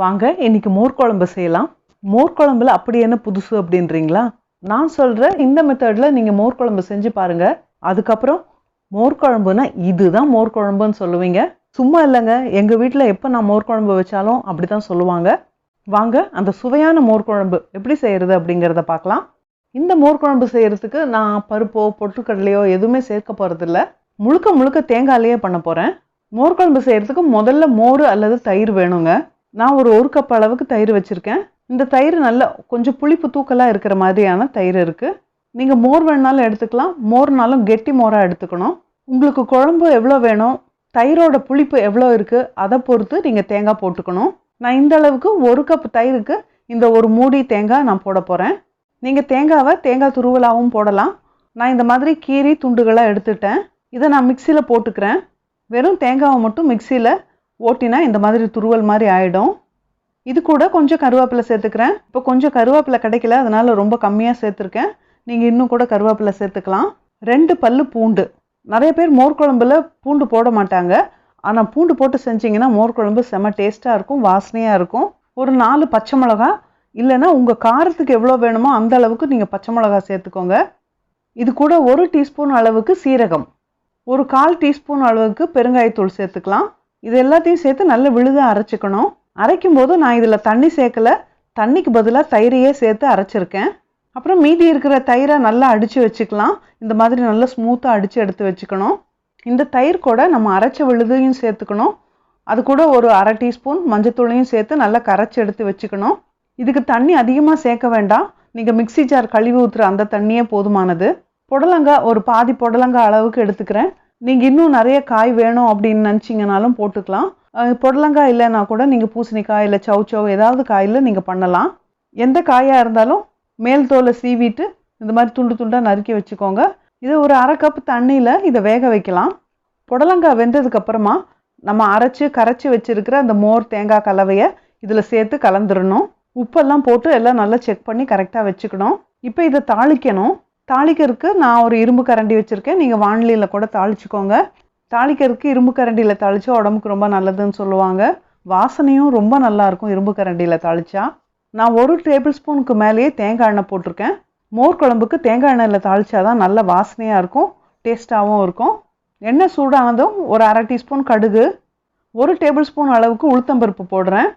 வாங்க இன்னைக்கு மோர் குழம்பு செய்யலாம். மோர் குழம்புல அப்படி என்ன புதுசு அப்படின்றீங்களா? நான் சொல்கிற இந்த மெத்தடில் நீங்கள் மோர் குழம்பு செஞ்சு பாருங்கள் அதுக்கப்புறம் மோர் குழம்புனா இதுதான் மோர் குழம்புன்னு சொல்லுவீங்க. சும்மா இல்லைங்க எங்கள் வீட்டில் எப்போ நான் மோர் குழம்பு வச்சாலும் அப்படி தான் சொல்லுவாங்க. வாங்க அந்த சுவையான மோர் குழம்பு எப்படி செய்கிறது அப்படிங்கிறத பார்க்கலாம். இந்த மோர் குழம்பு செய்கிறதுக்கு நான் பருப்போ பொட்டுக்கடலையோ எதுவுமே சேர்க்க போகிறதில்ல முழுக்க முழுக்க தேங்காயிலேயே பண்ண போகிறேன் மோர் குழம்பு செய்கிறதுக்கு முதல்ல மோர் அல்லது தயிர் வேணுங்க. நான் ஒரு ஒரு கப் அளவுக்கு தயிர் வச்சுருக்கேன். இந்த தயிர் நல்லா கொஞ்சம் புளிப்பு தூக்கலாக இருக்கிற மாதிரியான தயிர் இருக்குது நீங்கள் மோர் வேணாலும் எடுத்துக்கலாம். மோர்னாலும் கெட்டி மோராக எடுத்துக்கணும். உங்களுக்கு குழம்பு எவ்வளோ வேணும் தயிரோட புளிப்பு எவ்வளோ இருக்குது அதை பொறுத்து நீங்கள் தேங்காய் போட்டுக்கணும். நான் இந்த அளவுக்கு ஒரு கப் தயிருக்கு இந்த ஒரு மூடி தேங்காய் நான் போட போகிறேன் நீங்கள் தேங்காவை தேங்காய் துருவலாகவும் போடலாம். நான் இந்த மாதிரி கீரி துண்டுகளாக எடுத்துட்டேன். இதை நான் மிக்சியில் போட்டுக்கிறேன். வெறும் தேங்காவை மட்டும் மிக்சியில் ஓட்டினா இந்த மாதிரி துருவல் மாதிரி ஆகிடும் இது கூட கொஞ்சம் கருவேப்பிலை சேர்த்துக்கிறேன். இப்போ கொஞ்சம் கருவேப்பிலை கிடைக்கல அதனால் ரொம்ப கம்மியாக சேர்த்துருக்கேன். நீங்கள் இன்னும் கூட கருவேப்பிலை சேர்த்துக்கலாம். ரெண்டு பல்லு பூண்டு. நிறைய பேர் மோர் குழம்புல பூண்டு போட மாட்டாங்க. ஆனால் பூண்டு போட்டு செஞ்சிங்கன்னா மோர் குழம்பு செம்ம டேஸ்ட்டாக இருக்கும் வாசனையாக இருக்கும். ஒரு நாலு பச்சை மிளகா இல்லைன்னா உங்கள் காரத்துக்கு எவ்வளோ வேணுமோ அந்த அளவுக்கு நீங்கள் பச்சை மிளகா சேர்த்துக்கோங்க. இது கூட ஒரு டீஸ்பூன் அளவுக்கு சீரகம். ஒரு கால் டீஸ்பூன் அளவுக்கு பெருங்காயத்தூள் சேர்த்துக்கலாம். இது எல்லாத்தையும் சேர்த்து நல்ல விழுதாக அரைச்சிக்கணும். அரைக்கும் போது நான் இதில் தண்ணி சேர்க்கல. தண்ணிக்கு பதிலாக தயிரையே சேர்த்து அரைச்சிருக்கேன். அப்புறம் மீதி இருக்கிற தயிரை நல்லா அடித்து வச்சுக்கலாம். இந்த மாதிரி நல்லா ஸ்மூத்தாக அடித்து எடுத்து வச்சுக்கணும். இந்த தயிர் கூட நம்ம அரைச்ச விழுதையும் சேர்த்துக்கணும். அது கூட ஒரு அரை டீஸ்பூன் மஞ்சத்தூளையும் சேர்த்து நல்லா கரைச்சி எடுத்து வச்சுக்கணும். இதுக்கு தண்ணி அதிகமாக சேர்க்க வேண்டாம். நீங்கள் மிக்சி ஜார் கழுவி ஊற்றுற அந்த தண்ணியே போதுமானது. புடலங்காய் ஒரு பாதி புடலங்காய் அளவுக்கு எடுத்துக்கிறேன். நீங்கள் இன்னும் நிறைய காய் வேணும் அப்படின்னு நினச்சிங்கனாலும் போட்டுக்கலாம். புடலங்காய் இல்லைன்னா கூட நீங்கள் பூசணிக்காய் இல்லை சவு சவ் ஏதாவது காயில் நீங்கள் பண்ணலாம். எந்த காயாக இருந்தாலும் மேல் தோலை சீவிட்டு இந்த மாதிரி துண்டு துண்டாக நறுக்கி வச்சுக்கோங்க. இது ஒரு அரை கப் தண்ணியில் இதை வேக வைக்கலாம். புடலங்காய் வெந்ததுக்கப்புறமா நம்ம அரைச்சி கரைச்சி வச்சுருக்கிற அந்த மோர் தேங்காய் கலவையை இதில் சேர்த்து கலந்துடணும் உப்பெல்லாம் போட்டு எல்லாம் நல்லா செக் பண்ணி கரெக்டாக வச்சுக்கணும். இப்போ இதை தாளிக்கணும். தாளிக்கிறதுக்கு நான் ஒரு இரும்பு கரண்டி வச்சுருக்கேன். நீங்கள் வானிலையில் கூட தாளிச்சுக்கோங்க. தாளிக்கிறதுக்கு இரும்பு கரண்டியில் தாளித்தா உடம்புக்கு ரொம்ப நல்லதுன்னு சொல்லுவாங்க. வாசனையும் ரொம்ப நல்லாயிருக்கும் இரும்பு கரண்டியில் தாளித்தா நான் ஒரு டேபிள் ஸ்பூனுக்கு மேலேயே தேங்காய் எண்ணெய் போட்டிருக்கேன். மோர் குழம்புக்கு தேங்காய் எண்ணெயில் தாளித்தா தான் நல்ல வாசனையாக இருக்கும் டேஸ்ட்டாகவும் இருக்கும். எண்ணெய் சூடானதும் ஒரு அரை டீஸ்பூன் கடுகு ஒரு டேபிள் ஸ்பூன் அளவுக்கு உளுத்தம்பருப்பு போடுறேன்.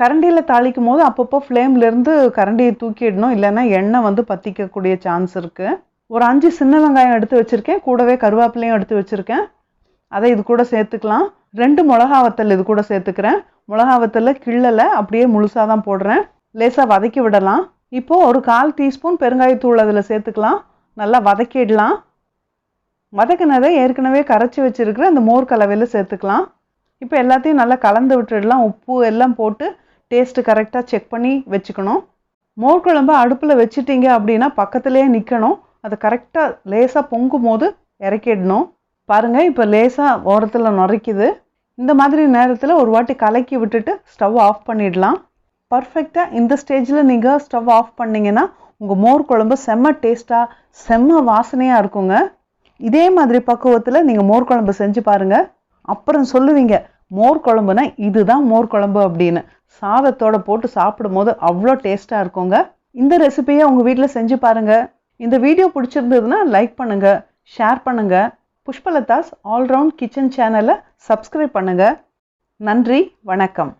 கரண்டியில் தாளிக்கும் போது அப்பப்போ ஃப்ளேம்லேருந்து கரண்டியை தூக்கிடணும். இல்லைன்னா எண்ணெய் வந்து பற்றிக்கக்கூடிய சான்ஸ் இருக்குது ஒரு அஞ்சு சின்ன வெங்காயம் எடுத்து வச்சுருக்கேன். கூடவே கருவேப்பிலையும் எடுத்து வச்சுருக்கேன். அதை இது கூட சேர்த்துக்கலாம். ரெண்டு மிளகா வத்தல் இது கூட சேர்த்துக்கிறேன். மிளகா வத்தலில் கிள்ளலை அப்படியே முழுசாக தான் போடுறேன். லேசாக வதக்கி விடலாம். இப்போது ஒரு கால் டீஸ்பூன் பெருங்காயத்தூள் அதில் சேர்த்துக்கலாம். நல்லா வதக்கிடலாம். வதக்கினதை ஏற்கனவே கரைச்சி வச்சுருக்கிற அந்த மோர் கலவையில் சேர்த்துக்கலாம். இப்போ எல்லாத்தையும் நல்லா கலந்து விட்டுடலாம். உப்பு எல்லாம் போட்டு டேஸ்ட்டு கரெக்டாக செக் பண்ணி வச்சுக்கணும். மோர் குழம்பு அடுப்பில் வச்சுட்டீங்க அப்படின்னா பக்கத்துலேயே நிற்கணும் அதை கரெக்டாக லேசாக பொங்கும் போது இறக்கிடணும். பாருங்கள் இப்போ லேசாக ஓரத்தில் நுரைக்குது. இந்த மாதிரி நேரத்தில் ஒரு வாட்டி கலக்கி விட்டுட்டு ஸ்டவ் ஆஃப் பண்ணிடலாம். பர்ஃபெக்டாக இந்த ஸ்டேஜில் நீங்கள் ஸ்டவ் ஆஃப் பண்ணிங்கன்னா உங்கள் மோர் குழம்பு செம்ம டேஸ்ட்டாக செம்ம வாசனையாக இருக்குங்க. இதே மாதிரி பக்குவத்தில் நீங்கள் மோர் குழம்பு செஞ்சு பாருங்கள் அப்புறம் சொல்லுவீங்க மோர் குழம்புனா இதுதான் மோர் குழம்பு அப்படின்னு. சாதத்தோட போட்டு சாப்பிடும் போது அவ்வளோ டேஸ்ட்டாக இருக்குங்க. இந்த ரெசிபியை உங்கள் வீட்டில் செஞ்சு பாருங்கள் இந்த வீடியோ பிடிச்சிருந்ததுன்னா லைக் பண்ணுங்கள் ஷேர் பண்ணுங்கள் புஷ்பலதாஸ் ஆல்ரவுண்ட் கிச்சன் சேனலை சப்ஸ்கிரைப் பண்ணுங்கள் நன்றி வணக்கம்.